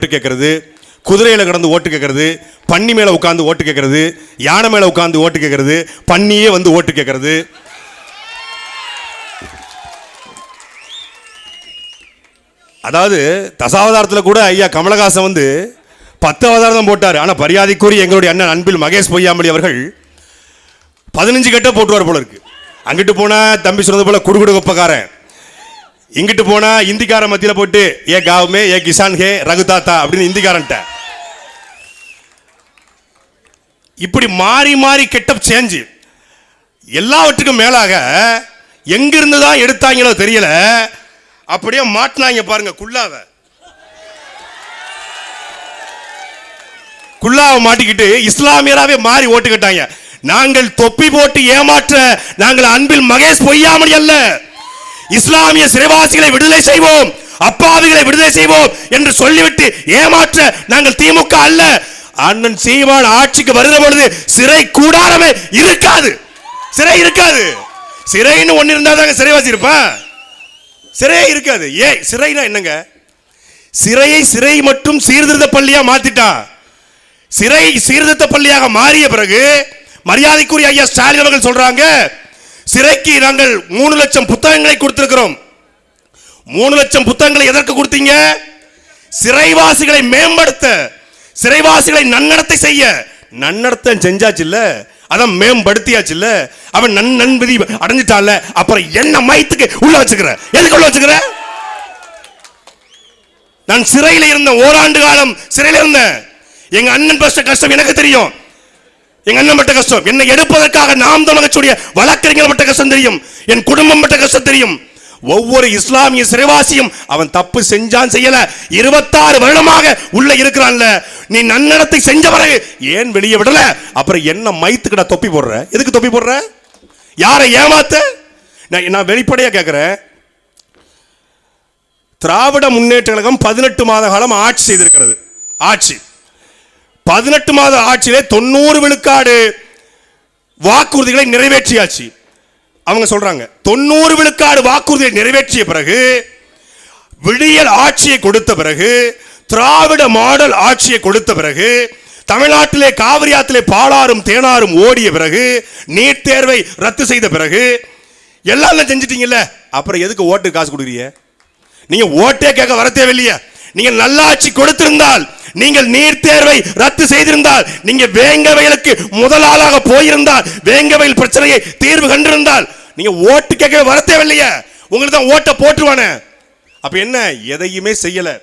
ஓட்டு கேட்கறது குதிரையில் கடந்து ஓட்டு கேட்கறது பன்னி மேலே உட்காந்து ஓட்டு கேட்கறது யானை மேலே உட்காந்து ஓட்டு கேட்கறது பன்னியே வந்து ஓட்டு கேட்கறது. அதாவது தசாவதாரத்தில் கூட ஐயா கமலஹாசன் வந்து பத்து அவதாரம் தான் போட்டார். ஆனால் மரியாதைக்குரிய எங்களுடைய அண்ணன் அன்பில் மகேஷ் பொய்யாமொழி அவர்கள் பதினஞ்சு கட்ட போட்டுவார் போல இருக்கு. அங்கிட்டு போனால் தம்பி சொன்னது போல குடுகுடு கொப்பக்காரன். இங்கிட்டு போனா இந்திக்காரன் மத்தியில் போட்டு ஏ காவுமே ஏ கிசான் ஹே ரகு தாத்தா அப்படின்னு இந்திக்காரன்ட்ட. இப்படி மாறி மாறி கெட்டப் சேஞ்சு எல்லாவற்றுக்கும் மேலாக எங்கிருந்து தான் எடுத்தாங்களோ தெரியல. அப்படியே மாட்டினாங்க பாருங்க குள்ளாவ. குல்லாவை மாட்டிக்கிட்டு இஸ்லாமியராகவே மாறி ஓட்டுக்கிட்டாங்க நாங்கள் தொப்பி போட்டு ஏமாற்ற நாங்கள் அன்பில் மகேஷ் பொய்யாமணி அல்ல. இஸ்லாமிய சிறைவாசிகளை விடுதலை செய்வோம் அப்பாவிகளை விடுதலை செய்வோம் என்று சொல்லிவிட்டு ஏமாற்ற நாங்கள் திமுக அல்ல. அண்ணன் சீமான் ஆட்சிக்கு வருகிற பொழுது சிறை கூடாரமே இருக்காது. சிறை இருக்காது. சிறைன்னு ஒண்ணு இருந்தா தாங்க சிறைவாசி இருப்பேன் சிறையே இருக்காது. ஏ சிறைனா என்னங்க? சிறையை சிறை மட்டும் சீர்திருத்த பள்ளியா மாத்திட்டான் சிறை சீர்திருத்த பள்ளியாக மாறிய பிறகு மரியாதைக்குரிய ஐயா ஸ்டாலின் அவர்கள் சொல்றாங்க சிறைக்கு நாங்கள் மூணு லட்சம் புத்தகங்களை கொடுத்திருக்கிறோம். மூணு லட்சம் புத்தகங்களை எதற்கு கொடுத்தீங்க? சிறைவாசிகளை மேம்படுத்த சிறைவாசிகளை நன்னடத்தை செய்ய. நன்னடத்தை செஞ்சாச்சு இல்ல அதான் மேம்படுத்தியாச்சு இல்ல. அவன் நன் நன்விதி அடைஞ்சிட்டான்ல அப்புறம் என்ன மயத்துக்கு உள்ள வச்சுக்கிற? எதுக்கு உள்ள வச்சுக்கிற? நான் சிறையில் இருந்த ஓராண்டு காலம் சிறையில் இருந்தேன். எங்க அண்ணன் பஸ்ட கஷ்டம் எனக்கு தெரியும். எங்க அண்ணன் பட்ட கஷ்டம். என்னை எடுப்பதற்காக நாம் தமிழகச்சுடைய வழக்கறிஞர் பட்ட கஷ்டம் தெரியும். என் குடும்பம் பட்ட கஷ்டம் தெரியும். ஒவ்வொரு இஸ்லாமிய சிறைவாசியும் அவன் தப்பு செஞ்சான் செய்யல. இருபத்தாறு வருடமாக உள்ள இருக்கிறான்ல. நீ நன்னடத்தை செஞ்ச பிறகு ஏன் வெளியே விடல? அப்புறம் என்ன மைத்துக்கிட்ட தொப்பி போடுற? எதுக்கு தொப்பி போடுற? யாரை ஏமாத்த? நான் நான் வெளிப்படையா கேட்கிறேன் திராவிட முன்னேற்ற கழகம் பதினெட்டு மாத காலம் ஆட்சி செய்திருக்கிறது. ஆட்சி. பதினெட்டு மாத ஆட்சியிலே தொண்ணூறு விழுக்காடு வாக்குறுதிகளை நிறைவேற்றியாச்சு. அவங்க சொல்றாங்க தொண்ணூறு விழுக்காடு வாக்குறுதியை நிறைவேற்றிய பிறகு விடியல் ஆட்சியை கொடுத்த பிறகு திராவிட மாடல் ஆட்சியை கொடுத்த பிறகு தமிழ்நாட்டிலே காவிரி ஆற்றிலே பாலாறும் தேனாரும் ஓடிய பிறகு நீட் தேர்வை ரத்து செய்த பிறகு எல்லாம் செஞ்சிட்டீங்கல்ல? அப்புறம் எதுக்கு ஓட்டு காசு கொடுக்குறீங்க? நீங்க ஓட்டே கேட்க வர தேவையில்லையே. நீங்க நல்லாட்சி கொடுத்திருந்தால் நீங்கள் நீட் தேர்வை ரத்து செய்திருந்தால் நீங்க வேங்கவைகளுக்கு முதல் ஆளாக போயிருந்தால் வேங்கவையில் பிரச்சனையை தீர்வு கண்டிருந்தால் நீங்க ஓட்டு கேட்க வர தேவையில்லையே. உங்களுக்கு தான் ஓட்டை போட்டுருவானே. அப்ப என்ன? எதையுமே செய்யல.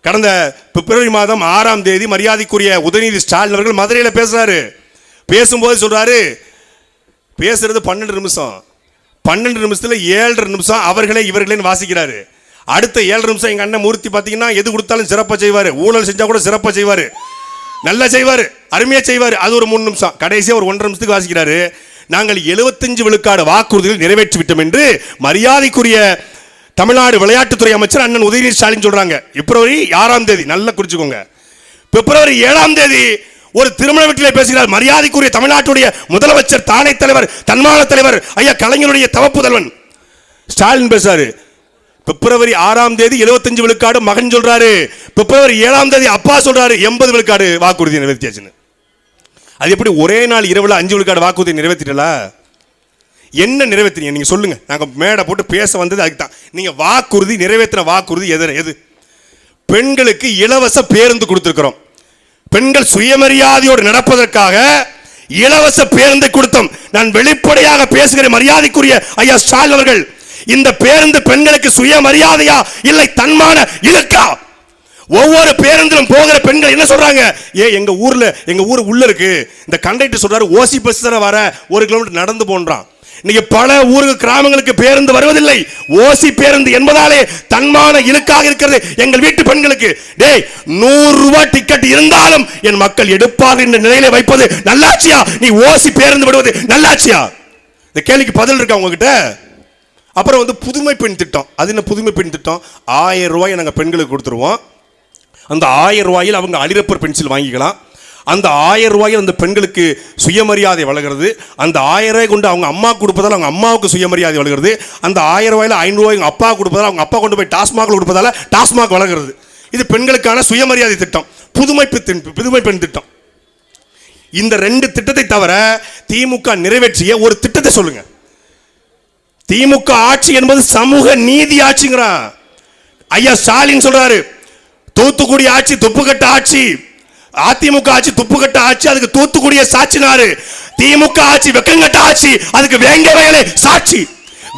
கடந்த பிப்ரவரி மாதம் ஆறாம் தேதி மரியாதைக்குரிய உதயநிதி ஸ்டாலின் அவர்கள் மதுரையில் பேசுறாரு. பேசும்போது சொல்றாரு பேசுறது பன்னெண்டு நிமிஷம். பன்னெண்டு நிமிஷத்தில் ஏழரை நிமிஷம் அவர்களே இவர்களேன்னு வாசிக்கிறாரு. அடுத்த ஏழு நிமிஷம் எங்கள் அண்ணன் மூர்த்தி பார்த்தீங்கன்னா எது கொடுத்தாலும் சிறப்பாக செய்வார். ஊழல் செஞ்சால் கூட சிறப்பாக செய்வார். நல்லா செய்வார். அருமையாக செய்வார். அது ஒரு மூணு நிமிஷம். கடைசியாக ஒரு ஒன்றரை நிமிஷத்துக்கு வாசிக்கிறாரு. நாங்கள் எழுபத்தஞ்சு விழுக்காடு வாக்குறுதிகள் நிறைவேற்றி விட்டோம் என்று மரியாதைக்குரிய தமிழ்நாடு விளையாட்டுத்துறை அமைச்சர் அண்ணன் உதயநிதி ஸ்டாலின் சொல்கிறாங்க பிப்ரவரி ஆறாம் தேதி. நல்லா குறிச்சுக்கோங்க. பிப்ரவரி ஏழாம் தேதி ஒரு திருமண வீட்டில் பேசுகிறார். மரியாதைக்குரிய தமிழ்நாட்டுடைய முதலமைச்சர் தானே தலைவர் தன்மான தலைவர் ஐயா கலைஞருடைய தவப்புதல்வன். ஸ்டாலின் பேசுறாரு. பிப்ரவரி ஆறாம் தேதி 75 விழுக்காடு மகன் சொல்றாரு. பிப்ரவரி ஏழாம் தேதி அப்பா சொல்றாரு எண்பது விழுக்காடு வாக்குறுதி நிறைவேற்றியாச்சுன்னு அது எப்படி ஒரே நாள் இரவுல அஞ்சு விழுக்காடு வாக்குறுதி நிறைவேற்றிட்டலா என்ன நிறைவேற்றினீங்க நீங்க சொல்லுங்க. நாங்க மேடை போட்டு பேச வந்தது அதுக்கு தான். நீங்க வாக்குறுதி நிறைவேற்றின வாக்குறுதி எது எது? பெண்களுக்கு இலவச பேருந்து கொடுத்துருக்குறோம். பெண்கள் சுயமரியாதையோடு நடப்பதற்காக இலவச பேருந்தை கொடுத்தோம். நான் வெளிப்படையாக பேசுகிற மரியாதைக்குரிய ஐயா ஸ்டாலின் அவர்கள் இந்த பேருந்து பெண்களுக்கு சுயமரியாதையா இல்லை தன்மான இழுக்கா ஒவ்வொரு பேருந்திலும் போகிற பெண்கள் என்ன சொல்றாங்க? ஏ எங்க ஊர்ல எங்க ஊர் உள்ள இருக்கு. இந்த கண்டக்டர் சொல்றாரு ஓசி பஸ் தர வர ஒரு கிலோமீட்டர் நடந்து போன்றான். இன்னைக்கு பல ஊருக்கு கிராமங்களுக்கு பேருந்து வருவதில்லை. ஓசி பேருந்து என்பதாலே தன்மான இழுக்காக இருக்கிறது எங்கள் வீட்டு பெண்களுக்கு. டேய் நூறு ரூபாய் டிக்கெட் இருந்தாலும் என் மக்கள் எடுப்பார் என்ற நிலையில வைப்பது நல்லாட்சியா? நீ ஓசி பேருந்து விடுவது நல்லாட்சியா? இந்த கேள்விக்கு பதில் இருக்கா உங்ககிட்ட? அப்புறம் வந்து புதுமை பெண் திட்டம். அது என்ன புதுமை பெண் திட்டம்? ஆயிரம் ரூபாய் நாங்கள் பெண்களுக்கு கொடுத்துருவோம். அந்த ஆயிரம் ரூபாயில் அவங்க அலிரப்பர் பென்சில் வாங்கிக்கலாம். அந்த ஆயிரம் ரூபாயில் அந்த பெண்களுக்கு சுயமரியாதை வளர்கிறது அந்த ஆயிரம் ரூபாய் கொண்டு அவங்க அம்மா கொடுப்பதால் அவங்க அம்மாவுக்கு சுயமரியாதை வளர்கிறது அந்த ஆயிரம் ரூபாயில் ஐநூறு அவங்க அப்பா கொடுப்பதால் அவங்க அப்பா கொண்டு போய் டாஸ்மாக் கொடுப்பதால் டாஸ்மாக் வளர்கிறது இது பெண்களுக்கான சுயமரியாதை திட்டம். புதுமை புதுமை பெண் திட்டம். இந்த ரெண்டு திட்டத்தை தவிர திமுக நிறைவேற்றிய ஒரு திட்டத்தை சொல்லுங்கள் திமுக ஆட்சி என்பது சமூக நீதி ஆட்சிங்கிறான் ஐயா ஸ்டாலின் சொல்றாரு தூத்துக்குடி ஆட்சி துப்புக்கட்ட ஆட்சி அதிமுக ஆட்சி துப்புக்கட்ட ஆட்சி அதுக்கு தூத்துக்குடிய சாட்சினாரு. திமுக ஆட்சி வெக்கங்கட்ட ஆட்சி அதுக்கு வேங்கை வயலே சாட்சி.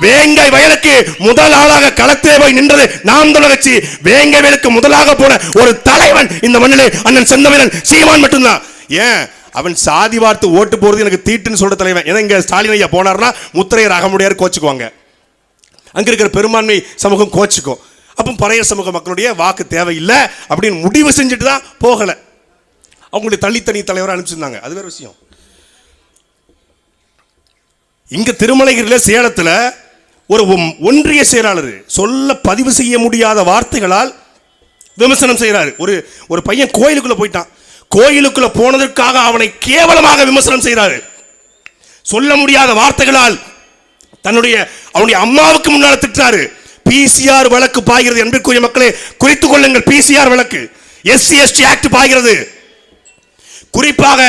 வேங்கை வயலுக்கு முதல் ஆளாக களத்திலே போய் நின்றது நாம் தமிழர் கட்சி. வேங்கை வயலுக்கு முதலாக போன ஒரு தலைவன் இந்த மண்ணிலே அண்ணன் செந்தமிழன் சீமான் மட்டும்தான். ஏன்? அவன் சாதி வார்த்து ஓட்டு போறது எனக்கு தீட்டுன்னு சொல்ற தலைவன். ஏன்னா இங்க ஸ்டாலின் ஐயா போனார்னா முத்திரையர் அகமுடையார் கோச்சுக்குவாங்க. அங்க இருக்கிற பெரும்பான்மை சமூகம் கோச்சுக்கும். அப்போ பழைய சமூக மக்களுடைய வாக்கு தேவையில்லை அப்படின்னு முடிவு செஞ்சுட்டு தான் போகலை. அவங்களுடைய தள்ளித்தனி தலைவரை அனுப்பிச்சிருந்தாங்க. அது வேற விஷயம். இங்க திருமலைகிரியில் சேலத்தில் ஒரு ஒம்- ஒன்றிய செயலாளர் சொல்ல பதிவு செய்ய முடியாத வார்த்தைகளால் விமர்சனம் செய்கிறாரு ஒரு ஒரு பையன் கோயிலுக்குள்ள போயிட்டான். கோயிலுக்குள்ள போனதற்காக அவனை கேவலமாக விமர்சனம் செய்கிறார் சொல்ல முடியாத வார்த்தைகளால் தன்னுடைய அவனுடைய அம்மாவுக்கு முன்னால் திட்டாரு. பிசிஆர் வழக்கு பாய்கிறது என்பதற்குரிய மக்களே குறித்துக் கொள்ளுங்கள். பிசிஆர் வழக்கு. எஸ்சி எஸ்டி ஆக்ட் பாய்கிறது. குறிப்பாக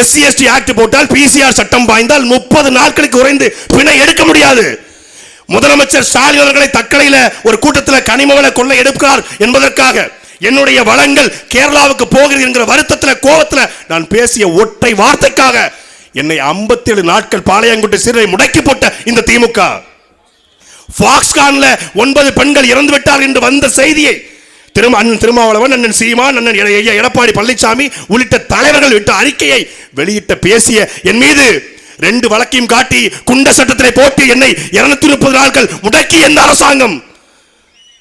எஸ்சி எஸ்டி ஆக்ட் போட்டால் பிசிஆர் சட்டம் பாய்ந்தால் முப்பது நாட்களுக்கு குறைந்து பிணை எடுக்க முடியாது. முதலமைச்சர் ஸ்டாலின் அவர்களை தக்கலையில் ஒரு கூட்டத்தில் கனிமவள கொள்ளை எடுக்கிறார் என்பதற்காக. என்னுடைய வளங்கள் கேரளாவுக்கு போகிறது என்கிற வருத்தத்தில் கோபத்தில் நான் பேசிய ஒற்றை வார்த்தைக்காக என்னை 57 நாட்கள் பாளையங்குட்டு சிறை முடக்கி போட்ட இந்த திமுக. ஃபாக்ஸ்கான்ல ஒன்பது பெண்கள் இறந்து விட்டார் என்று வந்த செய்தியை திரும்ப அண்ணன் திருமாவளவன் அண்ணன் சீமான் அண்ணன் ஐயா எடப்பாடி பழனிசாமி உள்ளிட்ட தலைவர்கள் விட்ட அறிக்கையை வெளியிட்ட பேசிய என் மீது ரெண்டு வழக்கையும் காட்டி குண்ட சட்டத்திலே போட்டு என்னை இருநூத்தி முப்பது நாட்கள் முடக்கி இந்த அரசாங்கம்.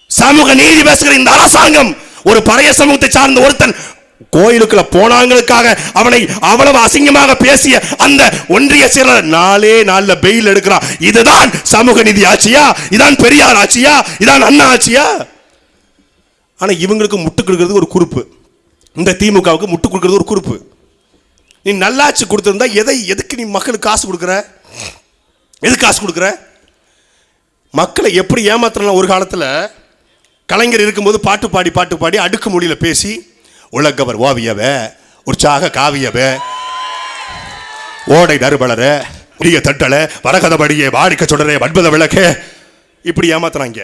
சமூக நீதி பேசுகிற இந்த அரசாங்கம் ஒரு பழைய சமூகத்தை சார்ந்த ஒருத்தன் கோயிலுக்குள்ள போனாங்களுக்காக அவனை அவ்வளவு அசிங்கமாக பேசிய அந்த ஒன்றிய செயலர் நாளே நாளில் பெயில் எடுக்கிறான். இதுதான் சமூக நிதி ஆட்சியா? இதான் பெரியார் ஆட்சியா? இதான் அண்ணா ஆட்சியா? ஆனா இவங்களுக்கு முட்டு கொடுக்கிறது ஒரு குறிப்பு. இந்த திமுகவுக்கு முட்டு கொடுக்கிறது ஒரு குறிப்பு. நீ நல்லாட்சி கொடுத்துருந்தா எதை எதுக்கு நீ மக்களுக்கு காசு கொடுக்குற? எதுக்கு காசு கொடுக்குற? மக்களை எப்படி ஏமாத்தலாம் ஒரு காலத்தில் கலைஞர் இருக்கும்போது பாட்டு பாடி பாட்டு பாடி அடுக்கு மொழியில் பேசி உலகவர் ஓவியவ உற்சாக காவியவ ஓடை நறுபலர உரிய தட்டல வரகதபடியே வாடிக்க சுடரே வன்பத விளக்கு. இப்படி ஏமாத்துறாங்க.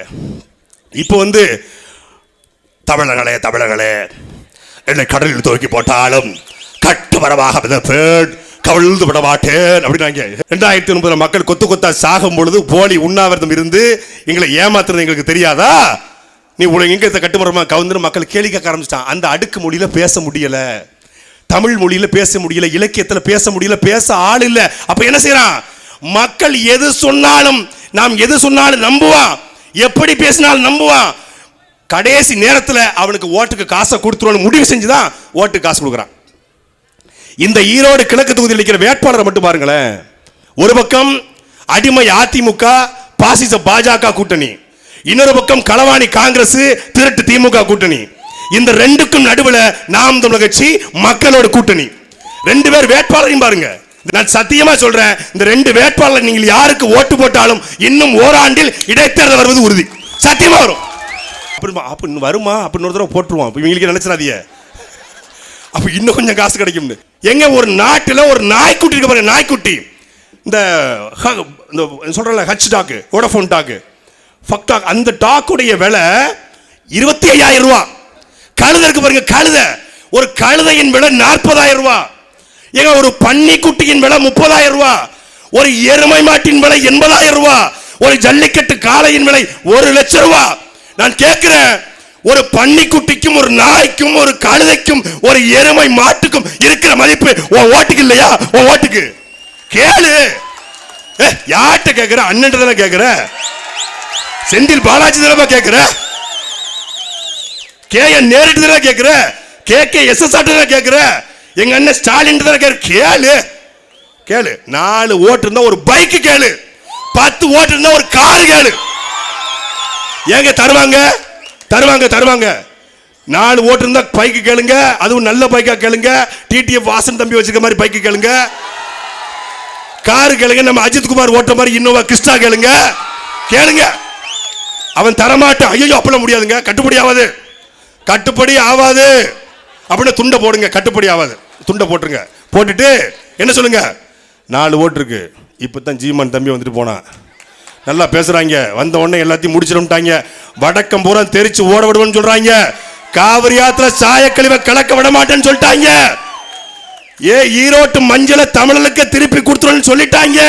இப்போ வந்து தமிழர்களே தமிழர்களே என்னை கடலில் தூக்கி போட்டாலும் கட்டு வரமாக மிதப்பேன் கவிழ்ந்து விட மாட்டேன் அப்படின்னாங்க. ரெண்டாயிரத்தி ஒன்பதுல மக்கள் கொத்து கொத்தா சாகும் பொழுது போலி உண்ணாவிரதம் இருந்து எங்களை ஏமாத்துறது எங்களுக்கு தெரியாதா? நீ உலக எங்க கட்டுமரமா கவுந்து மக்கள் கேள்வி கேட்க ஆரம்பிச்சிட்டான். அந்த அடுக்கு மொழியில பேச முடியல. தமிழ் மொழியில் பேச முடியல இலக்கியத்தில் பேச முடியல பேச ஆள் இல்லை. அப்போ என்ன செய்யறான்? மக்கள் எது சொன்னாலும் நாம் எது சொன்னாலும் நம்புவான் எப்படி பேசினாலும் நம்புவான் கடைசி நேரத்தில் அவனுக்கு ஓட்டுக்கு காசை கொடுத்துருவோம் முடிவு செஞ்சுதான் ஓட்டுக்கு காசு கொடுக்குறான். இந்த ஈரோடு கிழக்கு தொகுதியில் இருக்கிற வேட்பாளரை மட்டும் பாருங்களேன். ஒரு பக்கம் அடிமை அதிமுக பாசிச பாஜக கூட்டணி. இன்னொரு பக்கம் களவாணி காங்கிரஸ் திருட்டு திமுக கூட்டணி. இந்த ரெண்டுக்கும் நடுவுல நாம் தமிழக கட்சி மக்களோட கூட்டணி. ரெண்டு பேர் வேட்பாளரையும் பாருங்க. நான் சத்தியமா சொல்றேன் இந்த ரெண்டு வேட்பாளர் நீங்கள் யாருக்கு ஓட்டு போட்டாலும் இன்னும் ஓராண்டில் இடைத்தேர்தல் வருவது உறுதி. சத்தியமா வரும். அப்படிமா அப்ப வருமா? அப்படின்னு ஒரு தடவை போட்டுருவோம். அப்போ இவங்களுக்கு நினைச்சிடாதீங்க. அப்ப இன்னும் கொஞ்சம் காசு கிடைக்கும்னு. எங்க ஒரு நாட்டில் ஒரு நாய்க்குட்டி இருக்க பாருங்க நாய்க்குட்டி. இந்த இந்த சொல்றல Hutch dog Vodafone dog pug dog அந்த டாக்குடைய விலை இருபத்தி ஐயாயிரம் ரூபா. கழுத இருக்கு பாருங்க கழுத. ஒரு கழுதையின் விலை நாற்பதாயிரம் ரூபா. ஏங்க ஒரு பன்னிக்குட்டியின் விலை முப்பதாயிரம் ரூபா. ஒரு எருமை மாட்டின் விலை எண்பதாயிரம் ரூபா. ஒரு ஜல்லிக்கட்டு காளையின் விலை ஒரு லட்சம் ரூபா. நான் கேட்கிறேன் ஒரு பன்னிக்குட்டிக்கும் ஒரு நாய்க்கும் ஒரு கழுதைக்கும் ஒரு எருமை மாட்டுக்கும் இருக்கிற மதிப்பு உன் ஓட்டுக்கு இல்லையா? உன் ஓட்டுக்கு. கேளு. ஏ, யார்கிட்ட கேட்கிற? அண்ணன் தானே கேட்கிற? செந்தில் பாலாஜி தானே கேட்கிற கே என் நேரிட்டு தானே கேட்கிற கே கே எஸ் எஸ் தானே கேட்கிற எங்க அண்ணன் ஸ்டாலின் தானே கேட்கிற கேளு. கேளு. நாலு ஓட்டு இருந்தா ஒரு பைக் கேளு. பத்து ஓட்டு இருந்தா ஒரு கார் கேளு. ஏங்க தருவாங்க? தருவாங்க தருவாங்க. நாலு ஓட்டு இருந்தா பைக்கு கேளுங்க. அதுவும் நல்ல பைக்கா கேளுங்க. டிடிஎஃப் வாசன் தம்பி வச்சிருக்க மாதிரி பைக்கு கேளுங்க. காரு கேளுங்க. நம்ம அஜித் குமார் ஓட்டுற மாதிரி இன்னோவா கிறிஸ்டா கேளுங்க. கேளுங்க. அவன் தரமாட்டான். ஐயோ அப்படிலாம் முடியாதுங்க. கட்டுப்படி ஆகாது கட்டுப்படி ஆகாது அப்படின்னு துண்டை போடுங்க. கட்டுப்படி ஆகாது துண்டை போட்டுருங்க. போட்டுட்டு என்ன சொல்லுங்க? நாலு ஓட்டு இருக்கு. இப்போ தான் ஜீமான் தம்பி வந்துட்டு போனான். நல்லா பேசுறாங்க. வந்த உடனே எல்லாத்தையும் முடிச்சிடும்ட்டாங்க வடக்கம் பூரா தெரிச்சு ஓட விடுவேன்னு சொல்றாங்க. காவிரி ஆத்துல சாயக்கழிவை கலக்க விட மாட்டேன்னு சொல்லிட்டாங்க. ஏ ஈரோட்டு மஞ்சளை தமிழனுக்கு திருப்பி கொடுத்துருன்னு சொல்லிட்டாங்க.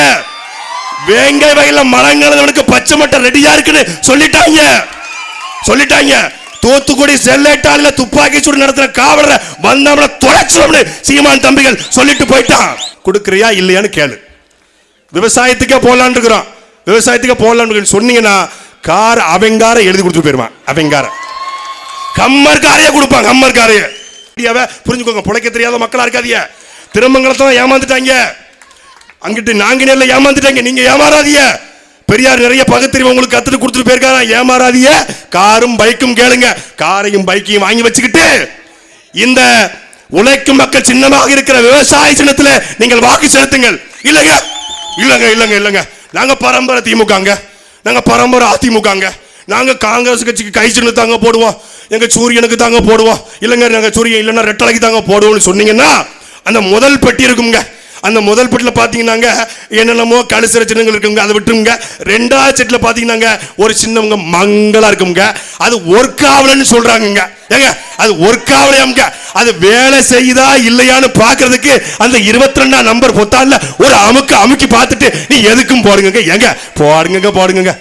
வேங்கை வயல்ல மரங்களவனுக்கு பச்சை மட்டை ரெடியா இருக்குன்னு சொல்லிட்டாங்க. சொல்லிட்டாங்க. தூத்துக்குடி செல்லேட்டாளில துப்பாக்கி சூடு நடத்துற காவலரை வந்தவன தொலைச்சிடும்னு சீமான் தம்பிகள் சொல்லிட்டு போயிட்டான். கொடுக்குறியா இல்லையான்னு கேளு. விவசாயத்துக்கே போடலான்னு இருக்கிறோம் விவசாயத்துக்கே போடலான்னு சொன்னீங்கன்னா கார் அவங்கார எழுதி கொடுத்துட்டு போயிருவான். அவங்கார. கம்மர் காரையே கொடுப்பாங்க கம்மர் காரையே. புரிஞ்சுக்கோங்க பிழைக்க தெரியாத மக்களா இருக்காதீங்க. திருமங்கலத்தான் ஏமாந்துட்டாங்க. அங்கிட்டு நாங்கினேர்ல ஏமாந்துட்டாங்க. நீங்க ஏமாறாதீங்க. பெரியார் நிறைய பகுத்தறிவு உங்களுக்கு கத்துட்டு கொடுத்துட்டு போயிருக்காரா? ஏமாறாதிய காரும் பைக்கும் கேளுங்க. காரையும் பைக்கையும் வாங்கி வச்சுக்கிட்டு இந்த உழைக்கும் மக்கள் சின்னமாக இருக்கிற விவசாய சின்னத்தில் நீங்கள் வாக்கு செலுத்துங்கள். இல்லைங்க? இல்லைங்க இல்லைங்க இல்லைங்க. நாங்க பரம்பரை திமுகங்க. நாங்க பரம்பரை அதிமுகங்க. நாங்க காங்கிரஸ் கட்சிக்கு கை சின்ன தாங்க போடுவோம். எங்க சூரியனுக்கு தாங்க போடுவோம். இல்லைங்க நாங்க சூரியன் இல்லைன்னா ரெட்டலைக்கு தாங்க போடுவோம்னு சொன்னீங்கன்னா அந்த முதல் பெட்டி இருக்குங்க. அந்த முதல் பெட்டில் பார்த்தீங்கன்னாங்க என்னென்னமோ கழுசுற சின்னங்கள் இருக்குங்க அதை விட்டுருங்க. ரெண்டாவது செட்டில் பார்த்தீங்கன்னாங்க ஒரு சின்னவங்க மங்களாக இருக்குங்க. அது ஒர்க் ஆகலன்னு சொல்கிறாங்கங்க ஏங்க அது ஒர்க் ஆகலையாமுங்க அது வேலை செய்யுதா இல்லையான்னு பார்க்கறதுக்கு அந்த இருபத்தி ரெண்டாம் நம்பர் பொத்தான்ல ஒரு அமுக்கு அமுக்கி பார்த்துட்டு நீ எதுக்கும் போடுங்க ஏங்க போடுங்க போடுங்க